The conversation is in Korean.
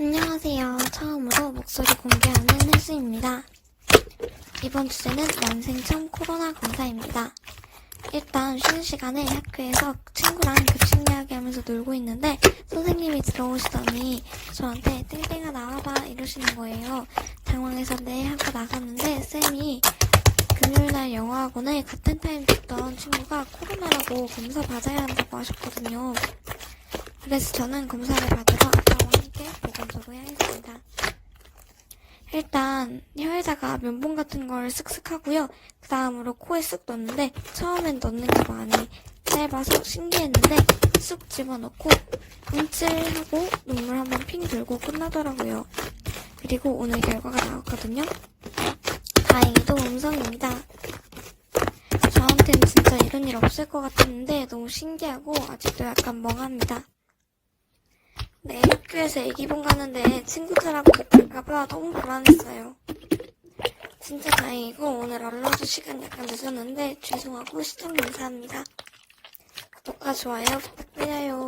안녕하세요. 처음으로 목소리 공개하는 혜수입니다. 이번 주제는 난생처음 코로나 검사입니다. 일단 쉬는 시간에 학교에서 친구랑 급식 이야기 하면서 놀고 있는데 선생님이 들어오시더니 저한테 땡땡아 나와봐 이러시는 거예요. 당황해서 네 하고 나갔는데 쌤이 금요일날 영어학원에 같은 타임 듣던 친구가 코로나라고 검사 받아야 한다고 하셨거든요. 그래서 저는 검사를 받으러 아빠와 함께 보건소로 향했습니다. 일단 혀에다가 면봉 같은 걸 쓱쓱 하고요. 그 다음으로 코에 쓱 넣는데 처음엔 넣는 게 많이 짧아서 신기했는데 쑥 집어넣고 움찔하고 눈물 한번 핑 들고 끝나더라고요. 그리고 오늘 결과가 나왔거든요. 다행히도 음성입니다. 저한테는 진짜 이런 일 없을 것 같았는데 너무 신기하고 아직도 약간 멍합니다. 네, 학교에서 애기봉 가는데 친구들하고 붙을까봐 너무 불안했어요. 진짜 다행이고 오늘 업로드 시간 약간 늦었는데 죄송하고 시청 감사합니다. 구독과 좋아요 부탁드려요.